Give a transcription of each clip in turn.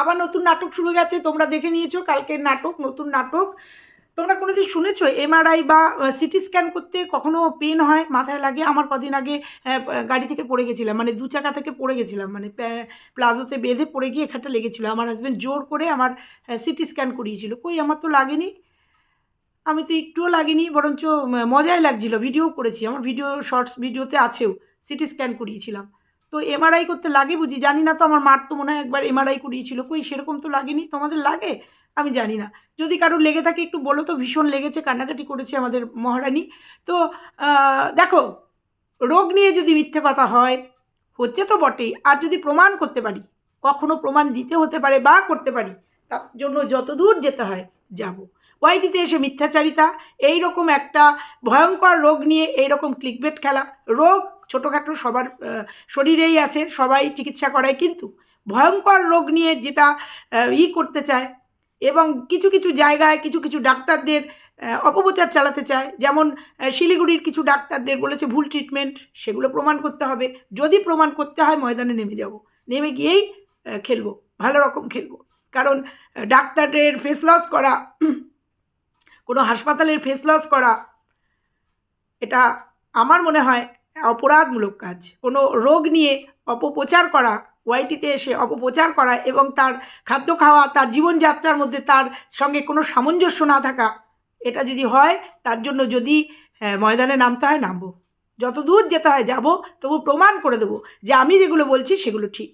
আবার নতুন নাটক শুরু গেছে, তোমরা দেখে নিয়েছো কালকের নাটক, নতুন নাটক। তোমরা কোনোদিন শুনেছো? এমআরআই বা সিটি স্ক্যান করতে কখনো পেন হয়? মাথায় লাগে? আমার কদিন আগে গাড়ি থেকে পড়ে গেছিলাম মানে দু চাকা থেকে পড়ে গেছিলাম মানে প্লাজোতে বেঁধে পড়ে গিয়ে এখানটা লেগেছিলো। আমার হাজব্যান্ড জোর করে আমার সিটি স্ক্যান করিয়েছিল। কই, আমার তো লাগেনি। আমি তো একটুও লাগেনি, বরঞ্চ মজাই লাগছিল। ভিডিও করেছি। আমার ভিডিও শর্টস ভিডিওতে আছেও। সিটি স্ক্যান করিয়েছিলাম। তো এমআরআই করতে লাগে বুঝি? জানি না তো আমার মার তো মনে হয় একবার এমআরআই করিয়েছিল। কই, সেরকম তো লাগেনি? তোমাদের লাগে? আমি জানি না। যদি কারোর লেগে থাকে একটু বলো তো, ভীষণ লেগেছে, কান্নাকাটি করেছে আমাদের মহারানী। তো দেখো, রোগ নিয়ে যদি মিথ্যে কথা হয়, হচ্ছে তো বটেই। আর যদি প্রমাণ করতে পারি, কখনো প্রমাণ দিতে হতে পারে বা করতে পারি, তার জন্য যত দূর যেতে হয়, যাব। ওয়াইটিতে এসে মিথ্যাচারিতা এই রকম একটা ভয়ঙ্কর রোগ নিয়ে এই রকম ক্লিকবেট খেলা, রোগ ছোটোখাটো সবার শরীরেই আছে, সবাই চিকিৎসা করায়, কিন্তু ভয়ঙ্কর রোগ নিয়ে যেটা ই করতে চায় এবং কিছু কিছু জায়গায় কিছু কিছু ডাক্তারদের অপপ্রচার চালাতে চায়। যেমন শিলিগুড়ির কিছু ডাক্তারদের বলেছে ভুল ট্রিটমেন্ট সেগুলো প্রমাণ করতে হবে। যদি প্রমাণ করতে হয়, ময়দানে নেমে যাব। নেমে গিয়েই খেলব, ভালো রকম খেলব। কারণ ডাক্তারের ফেস লস করা, কোনো হাসপাতালের ফেস লস করা, এটা আমার মনে হয় অপরাধমূলক কাজ। কোনো রোগ নিয়ে অপপ্রচার করা ওয়াইটিতে এসে অপপ্রচার করা এবং তার খাদ্য খাওয়া তার জীবনযাত্রার মধ্যে তার সঙ্গে কোনো সামঞ্জস্য না থাকা এটা যদি হয় তার জন্য যদি আহ, ময়দানে নামতে হয় নামবো। যত দূর যেতে হয় যাব তবু প্রমাণ করে দেবো যে আমি যেগুলো বলছি সেগুলো ঠিক।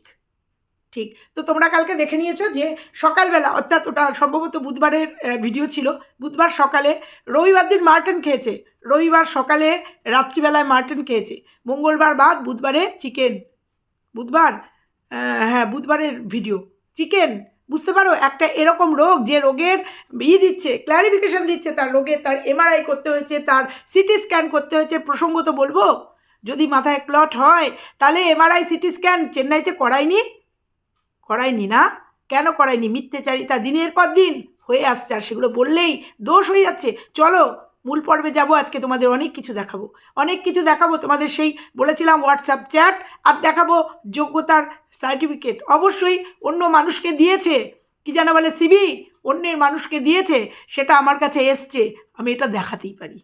ঠিক। তো তোমরা কালকে দেখে নিয়েছো যে সকালবেলা, অর্থাৎ ওটা সম্ভবত বুধবারের ভিডিও ছিল, বুধবার সকালে রবিবার দিন মার্টন খেয়েছে। রবিবার সকালে রাত্রিবেলায় মার্টন খেয়েছে। মঙ্গলবার বাদ, বুধবারে চিকেন। বুধবার হ্যাঁ বুধবারের ভিডিও চিকেন, বুঝতে পারো? একটা এরকম রোগ যে রোগের ই দিচ্ছে ক্ল্যারিফিকেশন দিচ্ছে তার রোগের, তার এমআরআই করতে হয়েছে, তার সিটি স্ক্যান করতে হয়েছে প্রসঙ্গ তো বলব? যদি মাথায় ক্লট হয়, তাহলে এমআরআই সিটি স্ক্যান চেন্নাইতে করায়নি? করায়নি না? কেন করায়নি? মিথ্যেচারিতা দিনের পর দিন হয়ে আসছে, আর সেগুলো বললেই দোষ হয়ে যাচ্ছে। চলো, মূল পর্বে যাব, আজকে তোমাদের অনেক কিছু দেখাবো। অনেক কিছু দেখাবো, তোমাদের সেই বলেছিলাম হোয়াটসঅ্যাপ চ্যাট আর দেখাবো যোগ্যতার সার্টিফিকেট অবশ্যই অন্য মানুষকে দিয়েছে। কি যেন বলে সিবি অন্যের মানুষকে দিয়েছে। সেটা আমার কাছে এসছে। আমি এটা দেখাতেই পারি।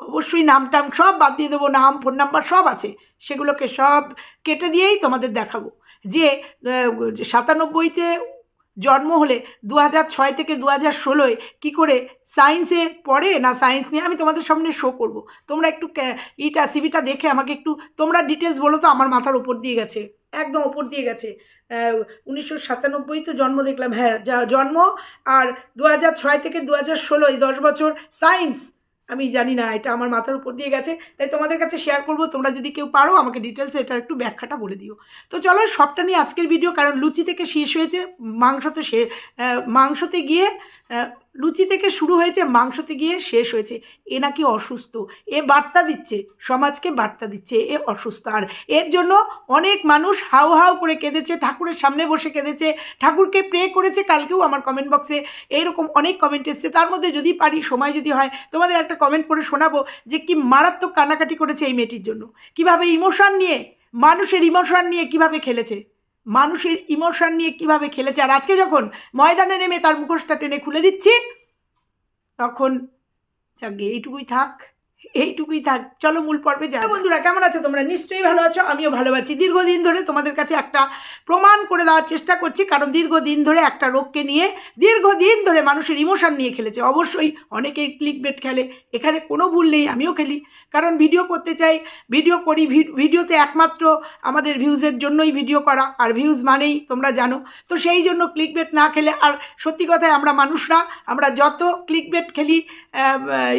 অবশ্যই নাম টাম সব বাদ দিয়ে দেবো, নাম ফোন নাম্বার সব আছে। সেগুলোকে সব কেটে দিয়েই তোমাদের দেখাবো। যে সাতানব্বইতে জন্ম হলে দু হাজার ছয় থেকে দু হাজার ষোলোয় কী করে সায়েন্সে পড়ে না সায়েন্স নিয়ে? আমি তোমাদের সামনে শো করব। তোমরা একটু ইটা সিবিটা দেখে আমাকে একটু তোমরা ডিটেলস বলো তো, আমার মাথার ওপর দিয়ে গেছে। একদম ওপর দিয়ে গেছে। উনিশশো সাতানব্বই তো জন্ম দেখলাম হ্যাঁ যা, জন্ম আর দু হাজার ছয় থেকে দু হাজার ষোলোয় দশ বছর সায়েন্স। আমি জানি না, এটা আমার মাথার উপর দিয়ে গেছে, তাই তোমাদের কাছে শেয়ার করব। তোমরা যদি কেউ পারো, আমাকে ডিটেলসে এটার একটু ব্যাখ্যাটা বলে দিও। তো চলো, সবটা নিয়ে আজকের ভিডিও কারণ লুচি থেকে শেষ হয়েছে মাংস তো সে মাংসতে গিয়ে লুচি থেকে শুরু হয়েছে, মাংসতে গিয়ে শেষ হয়েছে। এ নাকি অসুস্থ। এ বার্তা দিচ্ছে, সমাজকে বার্তা দিচ্ছে, এ অসুস্থ। আর এর জন্য অনেক মানুষ হাউ হাউ করে কেঁদেছে, ঠাকুরের সামনে বসে কেঁদেছে। ঠাকুরকে প্রে করেছে, কালকেও আমার কমেন্ট বক্সে এইরকম অনেক কমেন্ট এসছে। তার মধ্যে যদি পারি, সময় যদি হয়, তোমাদের একটা কমেন্ট করে শোনাবো যে কি মারাত্মক কান্নাকাটি করেছে এই মেয়েটির জন্য। কীভাবে ইমোশন নিয়ে, মানুষের ইমোশন নিয়ে কীভাবে খেলেছে। মানুষের ইমোশন নিয়ে কীভাবে খেলেছে? আর আজকে যখন ময়দানে নেমে তার মুখোশটা টেনে খুলে দিচ্ছি, তখন যাকে এইটুকুই থাক। এইটুকুই থাক চলো মূল পর্বে যা বন্ধুরা, কেমন আছো? তোমরা নিশ্চয়ই ভালো আছো, আমিও ভালো আছি। দীর্ঘদিন ধরে তোমাদের কাছে একটা প্রমাণ করে দেওয়ার চেষ্টা করছি, কারণ দীর্ঘদিন ধরে একটা রোগকে নিয়ে দীর্ঘদিন ধরে মানুষের ইমোশন নিয়ে খেলেছে। অবশ্যই অনেকেই ক্লিক বেট খেলে, এখানে কোনো ভুল নেই, আমিও খেলি। কারণ ভিডিও করতে চাই ভিডিও করি ভিডিওতে একমাত্র আমাদের ভিউজের জন্যই ভিডিও করা, আর ভিউজ মানেই তোমরা জানো। তো সেই জন্য ক্লিক বেট না খেলে, আর সত্যি কথায় আমরা মানুষরা, আমরা যত ক্লিক বেট খেলি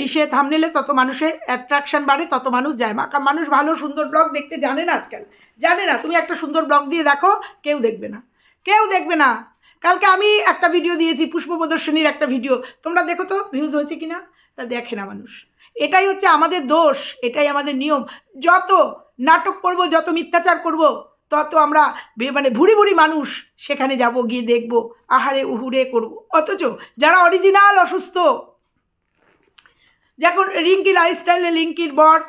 ইসে থামনেলে তত মানুষের অ্যাট্রাকশন বাড়ে, তত মানুষ যায়। মা- মানুষ ভালো, সুন্দর ব্লগ দেখতে জানে না আজকাল। জানে না, তুমি একটা সুন্দর ব্লগ দিয়ে দেখো, কেউ দেখবে না। কেউ দেখবে না। কালকে আমি একটা ভিডিও দিয়েছি পুষ্প প্রদর্শনীর একটা ভিডিও তোমরা দেখো তো ভিউজ হয়েছে কি না তা দেখে না মানুষ। এটাই হচ্ছে আমাদের দোষ, এটাই আমাদের নিয়ম। যত নাটক করব, যত মিথ্যাচার করব, তত আমরা মানে ভুড়ি ভুড়ি মানুষ সেখানে যাব, গিয়ে দেখব, আহারে উহুরে করব। অথচ যারা অরিজিনাল অসুস্থ যখন রিঙ্কি লাইফস্টাইলে রিঙ্কির বর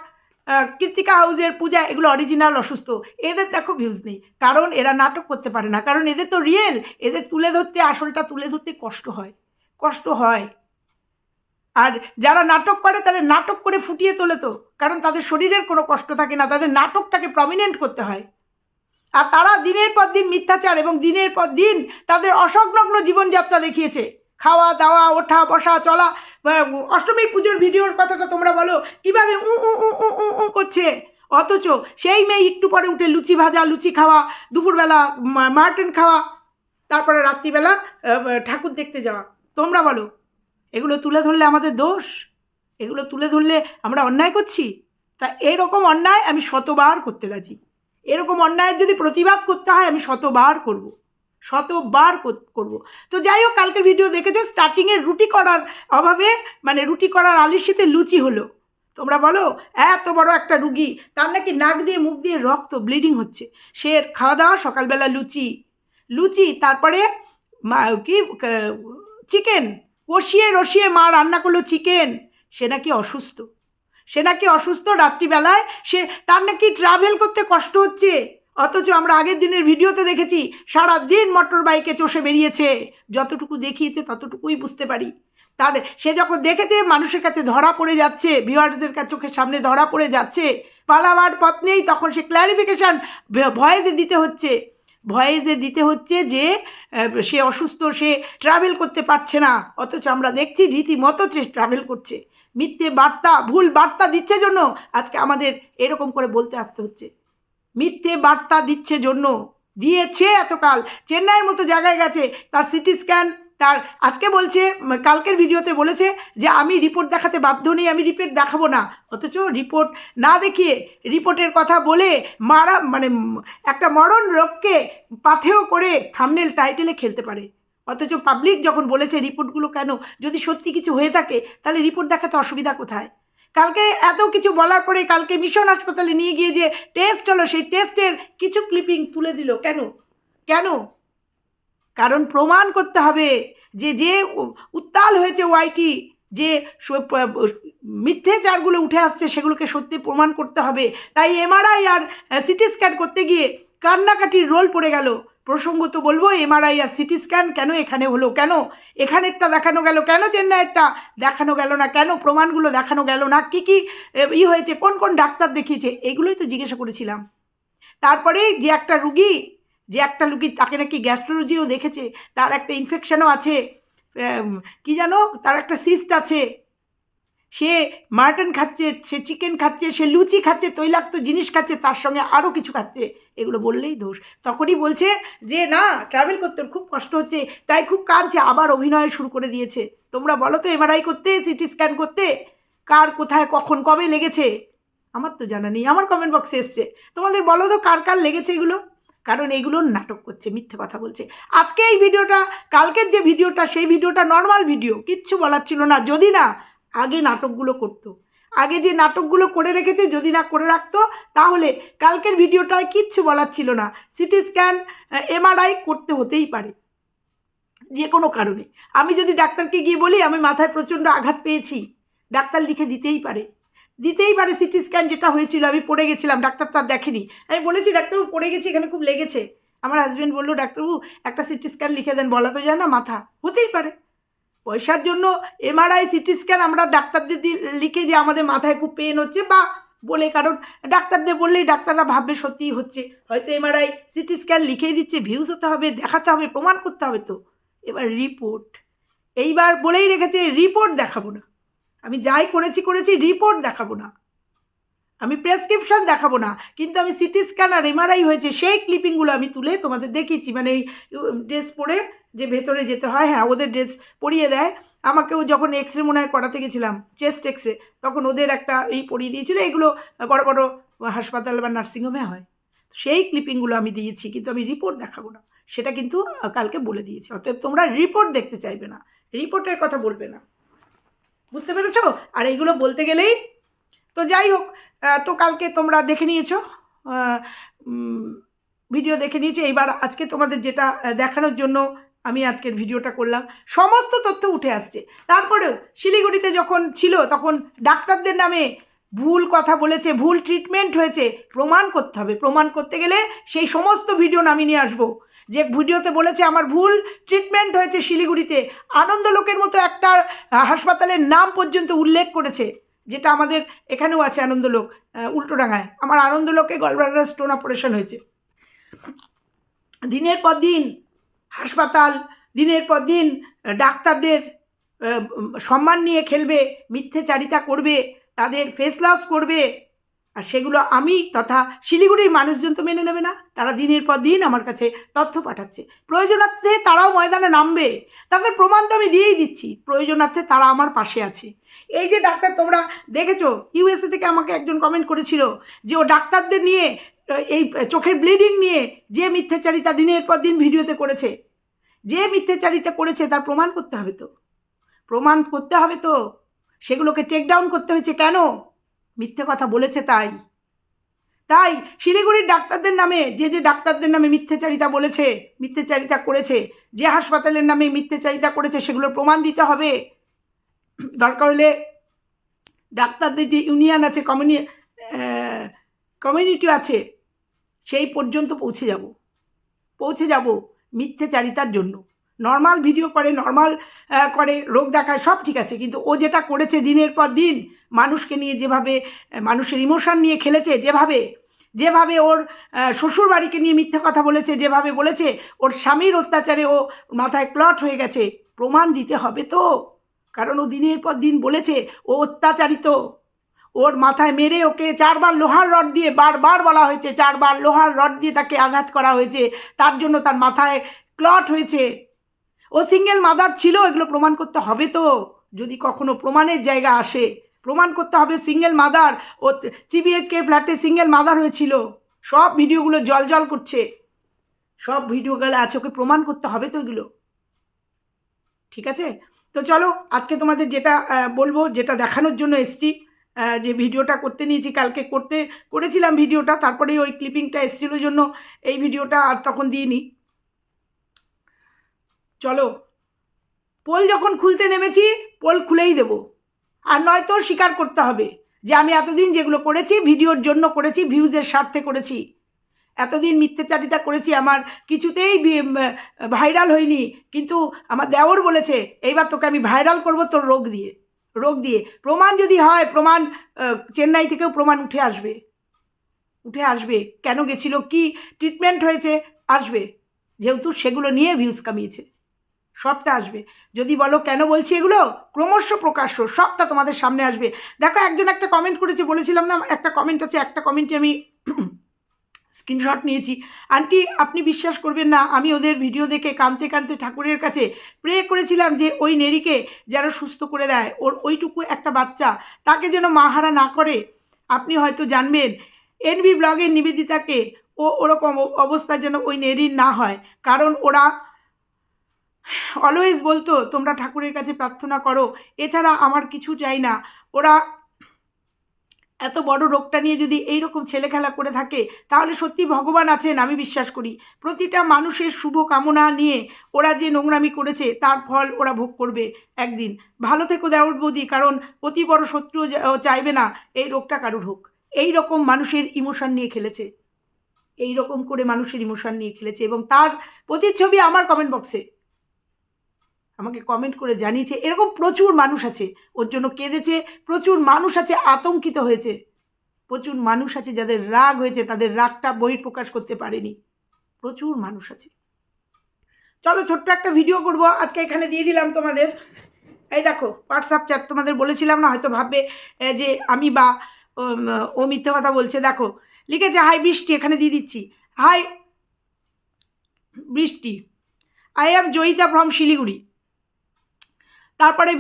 আহ, কৃত্তিকা হাউসের পূজা এগুলো অরিজিনাল অসুস্থ। এদের দেখো ভিউজ নেই। কারণ এরা নাটক করতে পারে না। কারণ এদের তো রিয়েল এদের তুলে ধরতে আসলটা তুলে ধরতে কষ্ট হয়। কষ্ট হয়। আর যারা নাটক করে তাদের নাটক করে ফুটিয়ে তোলে তো। কারণ তাদের শরীরের কোনো কষ্ট থাকে না। তাদের নাটকটাকে প্রমিনেন্ট করতে হয়। আর তারা দিনের পর দিন মিথ্যাচার এবং দিনের পর দিন তাদের অসংলগ্ন জীবনযাত্রা দেখিয়েছে। খাওয়া দাওয়া, ওঠা, বসা, চলা অষ্টমীর পুজোর ভিডিওর কথাটা তোমরা বলো, কীভাবে উ উ উ উ উ উ করছে? অথচ সেই মেয়ে একটু পরে উঠে লুচি ভাজা, লুচি খাওয়া, দুপুরবেলা মাটন খাওয়া, তারপরে রাত্রিবেলা ঠাকুর দেখতে যাওয়া। তোমরা বলো, এগুলো তুলে ধরলে আমাদের দোষ? এগুলো তুলে ধরলে আমরা অন্যায় করছি? তা এরকম অন্যায় আমি শতবার করতে রাজি। এরকম অন্যায়ের যদি প্রতিবাদ করতে হয়, আমি শতবার করব। শতবার কর- করব। তো যাই হোক কালকের ভিডিও দেখেছ স্টার্টিংয়ে রুটি করার অভাবে মানে রুটি করার আলিশিতে লুচি হলো। তোমরা বলো, এত বড় একটা রুগী, তার নাকি নাক দিয়ে, মুখ দিয়ে রক্ত ব্লিডিং হচ্ছে। সে খাওয়া দাওয়া সকালবেলা লুচি। লুচি, তারপরে কি চিকেন কষিয়ে, রসিয়ে মা রান্না করল চিকেন সে নাকি অসুস্থ। সে নাকি অসুস্থ, রাত্রিবেলায় সে, তার নাকি ট্রাভেল করতে কষ্ট হচ্ছে। অথচ আমরা আগের দিনের ভিডিওতে দেখেছি, সারা দিন মোটর বাইকে চষে বেরিয়েছে। যতটুকু দেখিয়েছে ততটুকুই বুঝতে পারি। তার, সে যখন দেখেছে মানুষের কাছে ধরা পড়ে যাচ্ছে ভিওয়ার্সদের কাছে চোখের সামনে ধরা পড়ে যাচ্ছে, পালাবার পথ নেই, তখন সে ক্ল্যারিফিকেশান ভয়েসে দিতে হচ্ছে। ভয়েসে দিতে হচ্ছে যে সে অসুস্থ, সে ট্রাভেল করতে পারছে না। অথচ আমরা দেখছি রীতিমতো সে ট্রাভেল করছে। মিথ্যে বার্তা, ভুল বার্তা দিচ্ছে জন্য আজকে আমাদের এরকম করে বলতে আসতে হচ্ছে। মিথ্যে বার্তা দিচ্ছে জন্য। দিয়েছে এতকাল। চেন্নাইয়ের মতো জায়গায় গেছে। তার সিটি স্ক্যান, তার আজকে বলছে কালকের ভিডিওতে বলেছে যে আমি রিপোর্ট দেখাতে বাধ্য নেই, আমি রিপোর্ট দেখাবো না। অথচ রিপোর্ট না দেখিয়ে রিপোর্টের কথা বলে মারা মানে একটা মরণ রোগকে পাথেও করে থামনেল টাইটেলে খেলতে পারে। অথচ পাবলিক যখন বলেছে রিপোর্টগুলো কেন, যদি সত্যি কিছু হয়ে থাকে, তাহলে রিপোর্ট দেখাতে অসুবিধা কোথায়? কালকে এত কিছু বলার পরে কালকে মিশন হাসপাতালে নিয়ে গিয়ে যে টেস্ট হলো, সেই টেস্টের কিছু ক্লিপিং তুলে দিল। কেন? কেন? কারণ প্রমাণ করতে হবে যে যে উত্তাল হয়েছে ওয়াইটি যে মিথ্যেচারগুলো উঠে আসছে, সেগুলোকে সত্যি প্রমাণ করতে হবে। তাই এমআরআই আর সিটি স্ক্যান করতে গিয়ে কান্নাকাটির রোল পড়ে গেল। প্রসঙ্গত বলব এমআরআই আর সিটি স্ক্যান কেন এখানে হলো, কেন? এখানেরটা দেখানো গেল কেন চেন্নাইয়েরটা? দেখানো গেল না কেন? প্রমাণগুলো দেখানো গেল না? কী কী ই হয়েছে? কোন কোন ডাক্তার দেখিয়েছে? এগুলোই তো জিজ্ঞাসা করেছিলাম। তারপরে যে একটা রুগী, যে একটা রুগী তাকে নাকি গ্যাস্ট্রোলজিও দেখেছে, তার একটা ইনফেকশানও আছে কি জানো? তার একটা সিস্ট আছে। সে মাটন খাচ্ছে, সে চিকেন খাচ্ছে, সে লুচি খাচ্ছে, তৈলাক্ত জিনিস খাচ্ছে, তার সঙ্গে আরও কিছু খাচ্ছে, এগুলো বললেই দোষ। তখনই বলছে যে, না ট্রাভেল করতে খুব কষ্ট হচ্ছে, তাই খুব কাঁদছে, আবার অভিনয় শুরু করে দিয়েছে। তোমরা বলো তো এমআরআই করতে, সিটি স্ক্যান করতে? কার, কোথায়, কখন, কবে লেগেছে? আমার তো জানা নেই, আমার কমেন্ট বক্সে এসছে। তোমাদের বলো তো, কার কার লেগেছে এগুলো? কারণ এগুলো নাটক করছে, মিথ্যে কথা বলছে। আজকে এই ভিডিওটা, কালকের যে ভিডিওটা, সেই ভিডিওটা নর্মাল ভিডিও কিচ্ছু বলার ছিল না, যদি না আগে নাটকগুলো করতো। আগে যে নাটকগুলো করে রেখেছে যদি না করে রাখতো, তাহলে কালকের ভিডিওটায় কিচ্ছু বলার ছিল না। সিটি স্ক্যান এমআরআই করতে হতেই পারে, যে কোনো কারণে। আমি যদি ডাক্তারকে গিয়ে বলি, আমি মাথায় প্রচণ্ড আঘাত পেয়েছি। ডাক্তার লিখে দিতেই পারে। দিতেই পারে সিটি স্ক্যান যেটা হয়েছিল, আমি পড়ে গেছিলাম, ডাক্তার তো আর দেখেনি। আমি বলেছি, ডাক্তারবাবু, পড়ে গেছি, এখানে খুব লেগেছে। আমার হাজব্যান্ড বলল, ডাক্তারবাবু, একটা সিটি স্ক্যান লিখে দেন, বলা তো যায় না মাথা। হতেই পারে। পয়সার জন্য এমআরআই সিটি স্ক্যান আমরা ডাক্তারদের লিখে যে আমাদের মাথায় খুব পেন হচ্ছে বা বলে, কারণ ডাক্তারদের বললেই ডাক্তাররা ভাববে সত্যিই হচ্ছে। হয়তো এমআরআই সিটি স্ক্যান লিখেই দিচ্ছে ভিউজ হতে হবে, দেখাতে হবে, প্রমাণ করতে হবে তো। এবার রিপোর্ট এইবার বলেই রেখেছে রিপোর্ট দেখাবো না। আমি যাই করেছি করেছি রিপোর্ট দেখাবো না। আমি প্রেসক্রিপশন দেখাবো না। কিন্তু আমি সিটি স্ক্যান আর এমআরআই হয়েছে, সেই ক্লিপিংগুলো আমি তুলে তোমাদের দেখিয়েছি। মানে এই ড্রেস পরে যে ভেতরে যেতে হয় হ্যাঁ ওদের ড্রেস পরিয়ে দেয়। আমাকেও যখন এক্স রে মনে হয় করাতে গেছিলাম চেস্ট এক্স রে তখন ওদের একটা এই পরিয়ে দিয়েছিল। এগুলো বড় বড় হাসপাতাল বা নার্সিংহোমে হয়। সেই ক্লিপিংগুলো আমি দিয়েছি, কিন্তু আমি রিপোর্ট দেখাবো না। সেটা কিন্তু কালকে বলে দিয়েছি। অতএব তোমরা রিপোর্ট দেখতে চাইবে না। রিপোর্টের কথা বলবে না। বুঝতে পেরেছ? আর এইগুলো বলতে গেলেই, তো যাই হোক তো কালকে তোমরা দেখে নিয়েছো ভিডিও দেখে নিয়েছো। এইবার আজকে তোমাদের যেটা দেখানোর জন্য আমি আজকের ভিডিওটা করলাম। সমস্ত তথ্য উঠে আসছে। তারপরেও শিলিগুড়িতে যখন ছিল, তখন ডাক্তারদের নামে ভুল কথা বলেছে, ভুল ট্রিটমেন্ট হয়েছে, প্রমাণ করতে হবে। প্রমাণ করতে গেলে সেই সমস্ত ভিডিও নামিয়ে নিয়ে আসব। যে ভিডিওতে বলেছে, আমার ভুল ট্রিটমেন্ট হয়েছে শিলিগুড়িতে। আনন্দলোকের মতো একটা হাসপাতালের নাম পর্যন্ত উল্লেখ করেছে, যেটা আমাদের এখানেও আছে আনন্দলোক উল্টোডাঙায় আমার আনন্দলোকে গলব্লাডার স্টোন অপারেশন হয়েছে। দিনের পর দিন হাসপাতাল দিনের পর দিন ডাক্তারদের সম্মান নিয়ে খেলবে, মিথ্যেচারিতা করবে, তাদের ফেস লস করবে। আর সেগুলো আমি তথা শিলিগুড়ির মানুষজন তো মেনে নেবে না। তারা দিনের পর দিন আমার কাছে তথ্য পাঠাচ্ছে। প্রয়োজনার্থে তারাও ময়দানে নামবে। তাদের প্রমাণ তো আমি দিয়েই দিচ্ছি। প্রয়োজনার্থে তারা আমার পাশে আছে। এই যে ডাক্তার, তোমরা দেখেছ ইউএসএ থেকে আমাকে একজন কমেন্ট করেছিল যে ও ডাক্তারদের নিয়ে এই চোখের ব্লিডিং নিয়ে যে মিথ্যাচারিতা দিনের পর দিন ভিডিওতে করেছে, যে মিথ্যাচারিতা করেছে তার প্রমাণ করতে হবে তো। প্রমাণ করতে হবে তো। সেগুলোকে টেক ডাউন করতে হয়েছে কেন? মিথ্যে কথা বলেছে তাই। তাই শিলিগুড়ির ডাক্তারদের নামে যে যে ডাক্তারদের নামে মিথ্যেচারিতা বলেছে, মিথ্যেচারিতা করেছে, যে হাসপাতালের নামে মিথ্যেচারিতা করেছে, সেগুলোর প্রমাণ দিতে হবে। দরকার হলে ডাক্তারদের যে ইউনিয়ন আছে কমিউনি কমিউনিটি আছে সেই পর্যন্ত পৌঁছে যাব। পৌঁছে যাব মিথ্যেচারিতার জন্য। নর্মাল ভিডিও করে নর্মাল করে, রোগ দেখায়, সব ঠিক আছে। কিন্তু ও যেটা করেছে দিনের পর দিন, মানুষকে নিয়ে যেভাবে মানুষের ইমোশন নিয়ে খেলেছে, যেভাবে যেভাবে ওর শ্বশুর বাড়িকে নিয়ে মিথ্যে কথা বলেছে, যেভাবে বলেছে, ওর স্বামীর অত্যাচারে ও মাথায় ক্লট হয়ে গেছে, প্রমাণ দিতে হবে তো। কারণ ও দিনের পর দিন বলেছে, ও অত্যাচারিত। ওর মাথায় মেরে ওকে চারবার লোহার রড দিয়ে বারবার বলা হয়েছে, চারবার লোহার রড দিয়ে তাকে আঘাত করা হয়েছে। তার জন্য তার মাথায় ক্লট হয়েছে। ও সিঙ্গেল মাদার ছিল, এগুলো প্রমাণ করতে হবে তো। যদি কখনো প্রমাণের জায়গা আসে, প্রমাণ করতে হবে সিঙ্গেল মাদার ও থ্রি বিএইচকে ফ্ল্যাটে সিঙ্গেল মাদার হয়েছিল। সব ভিডিওগুলো জল জল করছে। সব ভিডিওগুলো আছে, ওকে প্রমাণ করতে হবে তো এগুলো। ঠিক আছে? তো চলো, আজকে তোমাদের যেটা বলব, যেটা দেখানোর জন্য এসছি। যে ভিডিওটা করতে নিয়েছি, কালকে করতে করেছিলাম ভিডিওটা তারপরে ওই ক্লিপিংটা এসেছিল জন্য এই ভিডিওটা আর তখন দিইনি। চলো, পোল যখন খুলতে নেমেছি, পোল খুলেই দেব। আর নয়তো স্বীকার করতে হবে যে আমি এতদিন যেগুলো করেছি, ভিডিওর জন্য করেছি ভিউজের স্বার্থে করেছি। এতদিন মিথ্যাচারিতা করেছি, আমার কিছুতেই ভাইরাল হয়নি। কিন্তু আমার দেওর বলেছে, এইবার তোকে আমি ভাইরাল করব তোর রোগ দিয়ে। রোগ দিয়ে। প্রমাণ যদি হয়, প্রমাণ চেন্নাই থেকেও প্রমাণ উঠে আসবে। উঠে আসবে। কেন গেছিল? কি ট্রিটমেন্ট হয়েছে? আসবে। যেহেতু সেগুলো নিয়ে ভিউজ কামিয়েছে। সবটা আসবে। যদি বলো কেন বলছি এগুলো? ক্রমশ প্রকাশ্য। সবটা তোমাদের সামনে আসবে। দেখো, একজন একটা কমেন্ট করেছে, বলেছিলাম না, একটা কমেন্ট আছে, একটা কমেন্টে আমি স্ক্রিনশট নিয়েছি। আন্টি, আপনি বিশ্বাস করবেন না, আমি ওদের ভিডিও দেখে কাঁদতে কাঁদতে ঠাকুরের কাছে প্রে করেছিলাম যে ওই নেরিকে যেন সুস্থ করে দেয়। ওর ওইটুকু একটা বাচ্চা, তাকে যেন মাহারা না করে। আপনি হয়তো জানবেন, এনবি ব্লগের নিবেদিতাকে ও ওরকম অব- অবস্থা যেন ওই নেরির না হয়। কারণ ওরা অলওয়েজ বলতো, তোমরা ঠাকুরের কাছে প্রার্থনা করো, এছাড়া আমার কিছু চাই না। ওরা এত বড় রোগটা নিয়ে যদি এই রকম ছেলে খেলা করে থাকে, তাহলে সত্যি ভগবান আছেন, আমি বিশ্বাস করি। প্রতিটা মানুষের শুভ কামনা নিয়ে ওরা যে নোংরামি করেছে, তার ফল ওরা ভোগ করবে একদিন। ভালো থেকো দেওয়ার বৌদি, কারণ অতি বড় শত্রু চাইবে না, এই রোগটা কারুর হোক। এই রকম মানুষের ইমোশন নিয়ে খেলেছে। এই রকম করে মানুষের ইমোশন নিয়ে খেলেছে এবং তার প্রতিচ্ছবি আমার কমেন্ট বক্সে আমাকে কমেন্ট করে জানিয়েছে, এরকম প্রচুর মানুষ আছে, ওর জন্য কেঁদেছে, প্রচুর মানুষ আছে আতঙ্কিত হয়েছে, প্রচুর মানুষ আছে যাদের রাগ হয়েছে, তাদের রাগটা বহিঃপ্রকাশ করতে পারেনি, প্রচুর মানুষ আছে। চলো ছোট্ট একটা ভিডিও করব, আজকে এখানে দিয়ে দিলাম তোমাদের। এই দেখো হোয়াটসঅ্যাপ চ্যাট তোমাদের বলেছিলাম না, হয়তো ভাববে যে আমি বা, ও মিথ্যে কথা বলছে, দেখো, লিখেছে, হাই, বৃষ্টি, এখানে দিয়ে দিচ্ছি। Hi, Brishti I am Joyita from Siliguri. তারপরে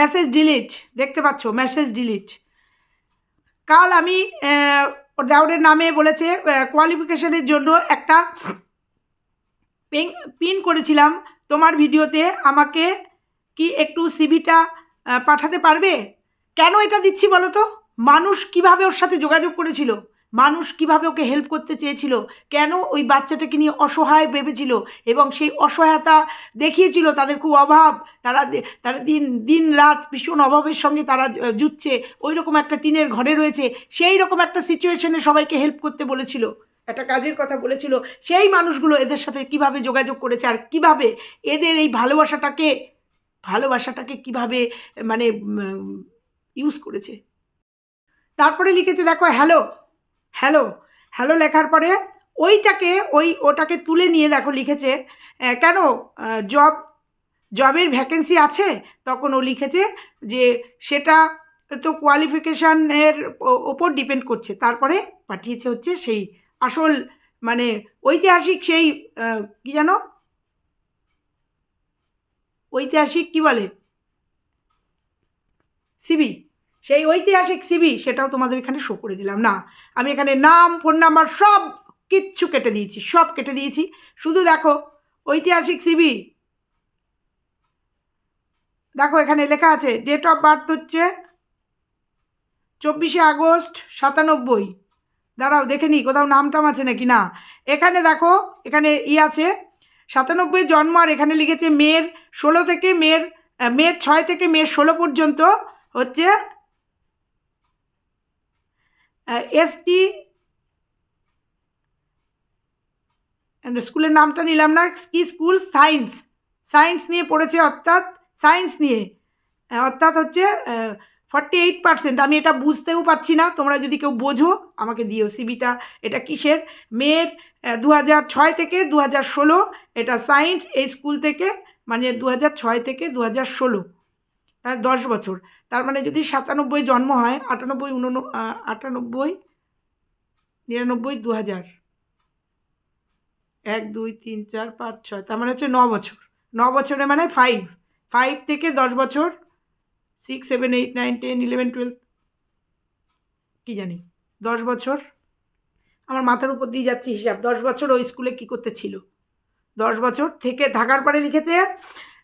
মেসেজ ডিলিট দেখতে পাচ্ছ মেসেজ ডিলিট কাল আমি দেওরের নামে বলেছে কোয়ালিফিকেশনের জন্য একটা পিন করেছিলাম। তোমার ভিডিওতে আমাকে কি একটু সিভিটা পাঠাতে পারবে? কেন এটা দিচ্ছি বলো তো? মানুষ কীভাবে ওর সাথে যোগাযোগ করেছিল? মানুষ কীভাবে ওকে হেল্প করতে চেয়েছিল, কেন ওই বাচ্চাটাকে নিয়ে অসহায় ভেবেছিল এবং সেই অসহায়তা দেখিয়েছিল তাদের খুব অভাব, তারা তারা দিন দিন রাত ভীষণ অভাবের সঙ্গে তারা জুটছে ওই রকম একটা টিনের ঘরে রয়েছে, সেই রকম একটা সিচুয়েশনে সবাইকে হেল্প করতে বলেছিল, একটা কাজের কথা বলেছিল, সেই মানুষগুলো এদের সাথে কীভাবে যোগাযোগ করেছে আর কীভাবে এদের এই ভালোবাসাটাকে ভালোবাসাটাকে কীভাবে মানে ইউজ করেছে। তারপরে লিখেছে দেখো হ্যালো হ্যালো হ্যালো লেখার পরে ওইটাকে, ওই ওটাকে তুলে নিয়ে দেখো লিখেছে কেন জব জবের ভ্যাকেন্সি আছে? তখন ও লিখেছে যে সেটা তো কোয়ালিফিকেশানের ওপর ডিপেন্ড করছে। তারপরে পাঠিয়েছে হচ্ছে সেই আসল মানে ঐতিহাসিক সেই কি জানো? ঐতিহাসিক কি বলে? সিবি সেই ঐতিহাসিক সিবি সেটাও তোমাদের এখানে শো করে দিলাম। না, আমি এখানে নাম ফোন নাম্বার সব কিচ্ছু কেটে দিয়েছি, সব কেটে দিয়েছি। শুধু দেখো, ঐতিহাসিক সিবি দেখো, এখানে লেখা আছে ডেট অফ বার্থ হচ্ছে চব্বিশে আগস্ট সাতানব্বই। দাঁড়াও, দেখে নিই, কোথাও নাম টাম আছে নাকি? না, এখানে দেখো, এখানে ই আছে, সাতানব্বই জন্ম আর এখানে লিখেছে মেয়ের ষোলো থেকে মেয়ের মেয়ের ছয় থেকে মেয়ের ষোলো পর্যন্ত হচ্ছে এসটি স্কুলের নামটা নিলাম না, কি স্কুল সায়েন্স সায়েন্স নিয়ে পড়েছে অর্থাৎ সায়েন্স নিয়ে। অর্থাৎ হচ্ছে ফর্টি এইট পার্সেন্ট আমি এটা বুঝতেও পারছি না, তোমরা যদি কেউ বোঝো, আমাকে দিও সিবিটা এটা কিসের? মেয়ের দু হাজার ছয় থেকে দু হাজার ষোলো। এটা সায়েন্স এই স্কুল থেকে মানে দু হাজার ছয় থেকে দু হাজার ষোলো। তার দশ বছর। তার মানে যদি সাতানব্বই জন্ম হয় আটানব্বই আহ, আটানব্বই নিরানব্বই দু হাজার এক দুই তিন চার পাঁচ ছয় তার মানে হচ্ছে ন বছর। ন বছরে মানে ফাইভ ফাইভ থেকে দশ বছর। Six seven eight nine ten eleven twelve কী জানি দশ বছর। আমার মাথার উপর দিয়ে যাচ্ছে হিসাব। দশ বছর ওই স্কুলে কী করতে ছিল? দশ বছর থেকে থাকার পরে লিখেছে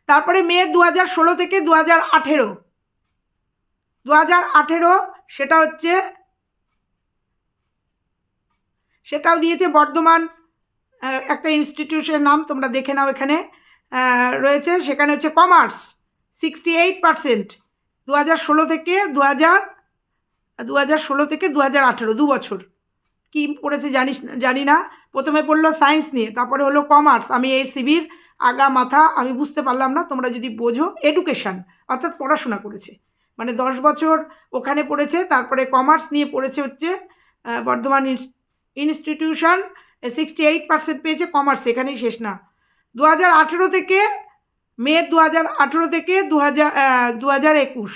তারপরে মে দু হাজার ষোলো থেকে দু হাজার আঠেরো। দু হাজার আঠেরো সেটা হচ্ছে, সেটাও দিয়েছে বর্ধমান একটা ইনস্টিটিউশনের নাম, তোমরা দেখে নাও এখানে রয়েছে। সেখানে হচ্ছে কমার্স সিক্সটি এইট পারসেন্ট দু হাজার ষোলো থেকে দু হাজার দু হাজার ষোলো থেকে দু হাজার আঠেরো, দু বছর। কী পড়েছে জানিস, জানি না। প্রথমে পড়ল সায়েন্স নিয়ে, তারপরে হলো কমার্স আমি এই সিবির আগা মাথা আমি বুঝতে পারলাম না, তোমরা যদি বোঝো এডুকেশান অর্থাৎ পড়াশোনা করেছে। মানে দশ বছর ওখানে পড়েছে, তারপরে কমার্স নিয়ে পড়েছে হচ্ছে Bardhaman institution sixty eight percent পেয়েছে কমার্স এখানেই শেষ না। দু হাজার আঠেরো থেকে, মে দু হাজার আঠেরো থেকে দু হাজার দু হাজার একুশ,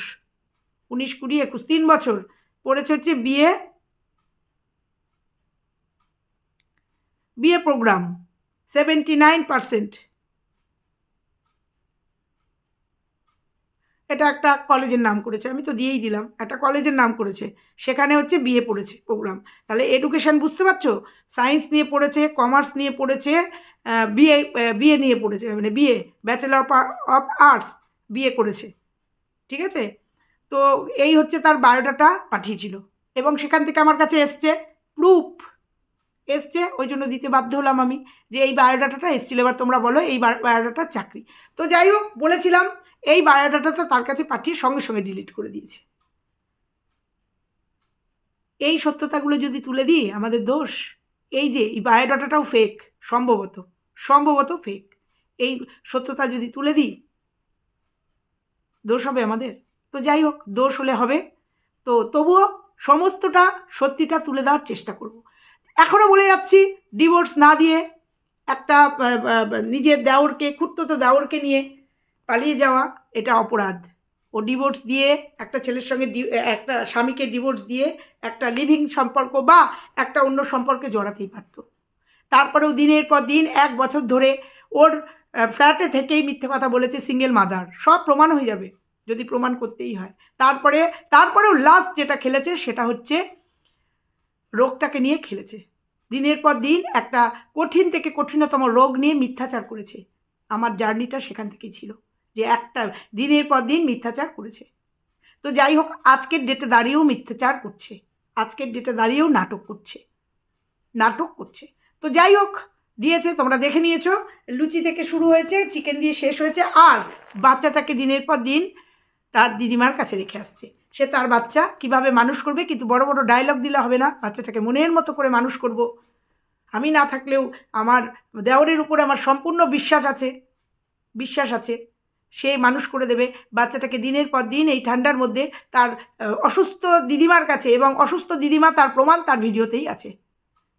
উনিশ কুড়ি একুশ, তিন বছর পড়েছে হচ্ছে BA BA programme seventy nine percent এটা একটা কলেজের নাম করেছে, আমি তো দিয়েই দিলাম, একটা কলেজের নাম করেছে, সেখানে হচ্ছে বিএ পড়েছে প্রোগ্রাম তাহলে এডুকেশন বুঝতে পারছ? সায়েন্স নিয়ে পড়েছে কমার্স নিয়ে পড়েছে বিএ বিএ নিয়ে পড়েছে মানে BA bachelor of arts BA করেছে, ঠিক আছে? তো এই হচ্ছে তার বায়োডাটা পাঠিয়েছিল, এবং সেখান থেকে আমার কাছে এসছে প্রুফ এসছে, ওই জন্য দিতে বাধ্য হলাম আমি যে এই বায়োডাটাটা এসেছিল, এবার তোমরা বলো এই বায়োডাটার চাকরি। তো যাই হোক, বলেছিলাম এই বায়োডাটাটা তার কাছে পাঠিয়ে সঙ্গে সঙ্গে ডিলিট করে দিয়েছে। এই সত্যতাগুলো যদি তুলে দিই, আমাদের দোষ? এই যে, এই বায়োডাটাটাও ফেক সম্ভবত সম্ভবত ফেক এই সত্যতা যদি তুলে দিই, দোষ হবে আমাদের? তো যাই হোক, দোষ হলে হবে। তো তবুও সমস্তটা সত্যিটা তুলে দেওয়ার চেষ্টা করব। এখনও বলে যাচ্ছি ডিভোর্স না দিয়ে একটা নিজের দেওরকে, খুঁড়তো দেওরকে নিয়ে পালিয়ে যাওয়া, এটা অপরাধ। ও ডিভোর্স দিয়ে একটা ছেলের সঙ্গে একটা স্বামীকে ডিভোর্স দিয়ে একটা লিভিং সম্পর্ক বা একটা অন্য সম্পর্কে জড়াতেই পারত। তারপরেও দিনের পর দিন, এক বছর ধরে ওর ফ্ল্যাটে থেকেই মিথ্যে কথা বলেছে সিঙ্গেল মাদার সব প্রমাণ হয়ে যাবে, যদি প্রমাণ করতেই হয়। তারপরে, তারপরেও লাস্ট যেটা খেলেছে সেটা হচ্ছে রোগটাকে নিয়ে খেলেছে। দিনের পর দিন একটা কঠিন থেকে কঠিনতম রোগ নিয়ে মিথ্যাচার করেছে। আমার জার্নিটা সেখান থেকেই ছিল। যে একটা দিনের পর দিন মিথ্যাচার করেছে। তো যাই হোক, আজকের ডেটে দাঁড়িয়েও মিথ্যাচার করছে। আজকের ডেটে দাঁড়িয়েও নাটক করছে। নাটক করছে। তো যাই হোক, দিয়েছে, তোমরা দেখে নিয়েছো। লুচি থেকে শুরু হয়েছে চিকেন দিয়ে শেষ হয়েছে, আর বাচ্চাটাকে দিনের পর দিন তার দিদিমার কাছে রেখে আসছে। সে তার বাচ্চা কীভাবে মানুষ করবে, কিন্তু বড় বড় ডায়লগ দিলে হবে না। বাচ্চাটাকে মনের মতো করে মানুষ করব। আমি না থাকলেও আমার দেওরের উপরে আমার সম্পূর্ণ বিশ্বাস আছে। বিশ্বাস আছে। সে মানুষ করে দেবে, বাচ্চাটাকে দিনের পর দিন এই ঠান্ডার মধ্যে তার অসুস্থ দিদিমার কাছে এবং অসুস্থ দিদিমা তার প্রমাণ তার ভিডিওতেই আছে।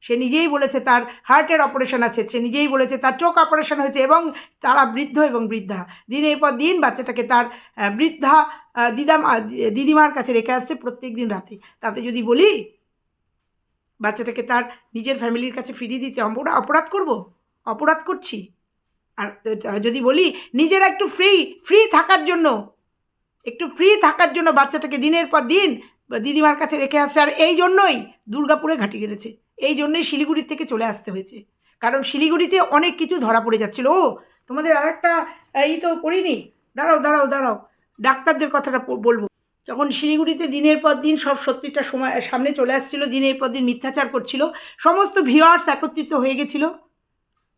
সে নিজেই বলেছে তার হার্টের অপারেশন আছে, সে নিজেই বলেছে তার চোখ অপারেশন হয়েছে এবং তারা বৃদ্ধ এবং বৃদ্ধা। দিনের পর দিন বাচ্চাটাকে তার বৃদ্ধা দিদাম দিদিমার কাছে রেখে আসছে প্রত্যেক দিন রাতে। তাতে যদি বলি, বাচ্চাটাকে তার নিজের ফ্যামিলির কাছে ফিরিয়ে দিতে আমরা অপরাধ করব? অপরাধ করছি? আর যদি বলি নিজেরা একটু ফ্রি ফ্রি থাকার জন্য, একটু ফ্রি থাকার জন্য বাচ্চাটাকে দিনের পর দিন দিদিমার কাছে রেখে আসছে আর এই জন্যই দুর্গাপুরে ঘাটি গেড়েছে এই জন্যই শিলিগুড়ির থেকে চলে আসতে হয়েছে। কারণ শিলিগুড়িতে অনেক কিছু ধরা পড়ে যাচ্ছিল। ও, তোমাদের আর একটা এই তো করিনি। দাঁড়াও দাঁড়াও দাঁড়াও। ডাক্তারদের কথাটা বলব। যখন শিলিগুড়িতে দিনের পর দিন সব সত্যিটা সময় সামনে চলে আসছিল, দিনের পর দিন মিথ্যাচার করছিল, সমস্ত ভিওয়ার্স একত্রিত হয়ে গেছিল।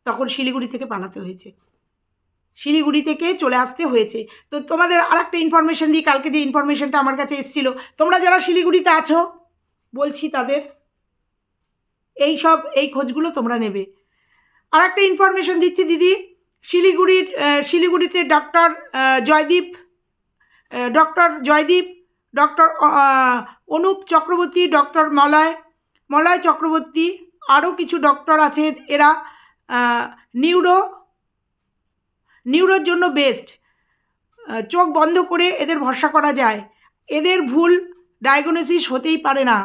তখন শিলিগুড়ি থেকে পালাতে হয়েছে। শিলিগুড়ি থেকে চলে আসতে হয়েছে। তো তোমাদের আর একটা ইনফরমেশন দিই কালকে যে ইনফরমেশনটা আমার কাছে এসেছিল, তোমরা যারা শিলিগুড়িতে আছো, বলছি তাদের, এই সব, এই খোঁজগুলো তোমরা নেবে। আর একটা ইনফরমেশন দিচ্ছি দিদি, শিলিগুড়ির শিলিগুড়িতে doctor Joydeep doctor Joydeep doctor Anup Chakraborty doctor Malay Malay Chakraborty, আরও কিছু ডক্টর আছে এরা। নিউরো, নিউরোর জন্য বেস্ট চোখ বন্ধ করে এদের ভরসা করা যায়। এদের ভুল ডায়াগনোসিস হতেই পারে না।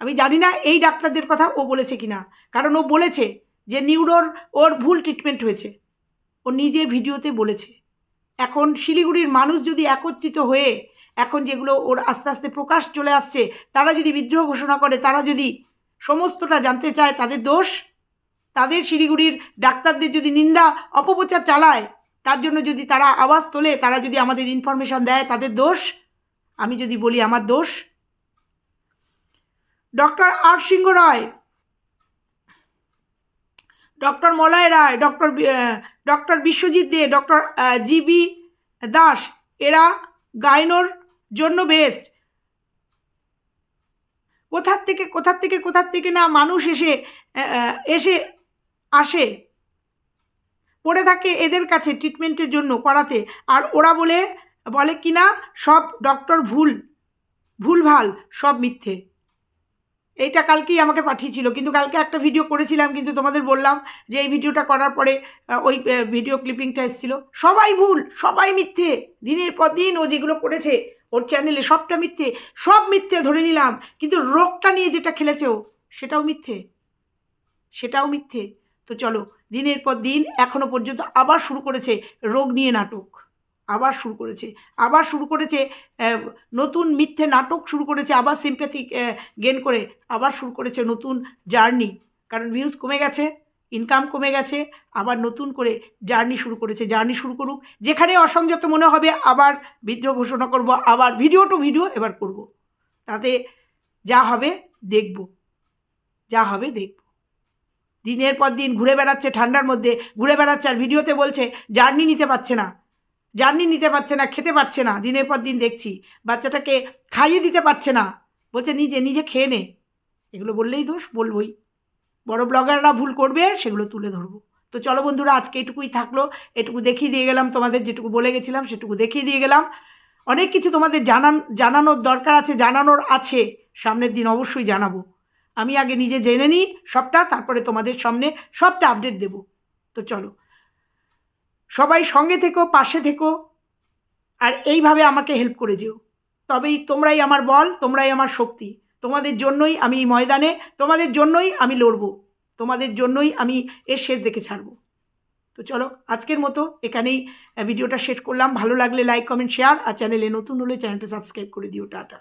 আমি জানি না এই ডাক্তারদের কথা ও বলেছে কি না কারণ ও বলেছে যে নিউরোর ওর ভুল ট্রিটমেন্ট হয়েছে। ও নিজে ভিডিওতে বলেছে। এখন শিলিগুড়ির মানুষ যদি একত্রিত হয়ে এখন যেগুলো ওর আস্তে আস্তে প্রকাশ চলে আসছে, তারা যদি বিদ্রোহ ঘোষণা করে, তারা যদি সমস্তটা জানতে চায়, তাদের দোষ তাদের শিলিগুড়ির ডাক্তারদের যদি নিন্দা, অপপ্রচার চালায়, তার জন্য যদি তারা আওয়াজ তোলে, তারা যদি আমাদের ইনফরমেশান দেয়, তাদের দোষ? আমি যদি বলি আমার দোষ? Doctor R Singha Roy doctor Malay Roy doctor doctor Biswajit De doctor GB Das, এরা গাইনোর জন্য বেস্ট কোথার থেকে কোথার থেকে কোথার থেকে না মানুষ এসে এসে আসে। পড়ে থাকে এদের কাছে ট্রিটমেন্টের জন্য করাতে। আর ওরা বলে বলে কি না, সব ডক্টর ভুল। ভুলভাল সব মিথ্যে। এইটা কালকেই আমাকে পাঠিয়েছিল। কিন্তু কালকে একটা ভিডিও করেছিলাম, কিন্তু তোমাদের বললাম যে এই ভিডিওটা করার পরে ওই ভিডিও ক্লিপিংটা এসেছিল। সবাই ভুল, সবাই মিথ্যে। দিনের পর দিন ও যেগুলো করেছে, ওর চ্যানেলে সবটা মিথ্যে। সব মিথ্যে ধরে নিলাম। কিন্তু রোগটা নিয়ে যেটা খেলেছে ও, সেটাও মিথ্যে। সেটাও মিথ্যে। তো চলো, দিনের পর দিন এখনও পর্যন্ত আবার শুরু করেছে রোগ নিয়ে নাটক। আবার শুরু করেছে। আবার শুরু করেছে নতুন মিথ্যে নাটক শুরু করেছে, আবার সিম্প্যাথি গেন করে আবার শুরু করেছে নতুন জার্নি কারণ ভিউজ কমে গেছে ইনকাম কমে গেছে, আবার নতুন করে জার্নি শুরু করেছে। জার্নি শুরু করুক, যেখানে অসংযত মনে হবে, আবার বিদ্রোহ ঘোষণা করব, আবার ভিডিও টু ভিডিও এবার করব। তাতে যা হবে দেখব। যা হবে দেখব। দিনের পর দিন ঘুরে বেড়াচ্ছে ঠান্ডার মধ্যে, ঘুরে বেড়াচ্ছে আর ভিডিওতে বলছে, জার্নি নিতে পারছে না, জার্নি নিতে পারছে না, খেতে পারছে না, দিনের পর দিন দেখছি, বাচ্চাটাকে খাইয়ে দিতে পারছে না। বলছে, নিজে নিজে খেয়ে নে। এগুলো বললেই দোষ, বলবই। বড় ব্লগাররা ভুল করবে, সেগুলো তুলে ধরবো। তো চলো বন্ধুরা, আজকে এটুকুই থাকল, এটুকু দেখিয়ে দিয়ে গেলাম তোমাদের, যেটুকু বলে গেছিলাম, সেটুকু দেখিয়ে দিয়ে গেলাম। অনেক কিছু তোমাদের জানান, জানানোর দরকার আছে, জানানোর আছে, সামনের দিন অবশ্যই জানাব। আমি আগে নিজে জেনে নিই সবটা, তারপরে তোমাদের সামনে সবটা আপডেট দেব। তো চলো, সবাই সঙ্গে থেকো, পাশে থেকো, আর এইভাবে আমাকে হেল্প করে যেও। তবেই তোমরাই আমার বল, তোমরাই আমার শক্তি। তোমাদের জন্যই আমি এই ময়দানে, তোমাদের জন্যই আমি লড়বো। তোমাদের জন্যই আমি এর শেষ দেখে ছাড়বো। তো চলো, আজকের মতো এখানেই ভিডিওটা শেষ করলাম। ভালো লাগলে লাইক কমেন্ট শেয়ার আর চ্যানেলে নতুন হলে চ্যানেলটা সাবস্ক্রাইব করে দিও। টাটা।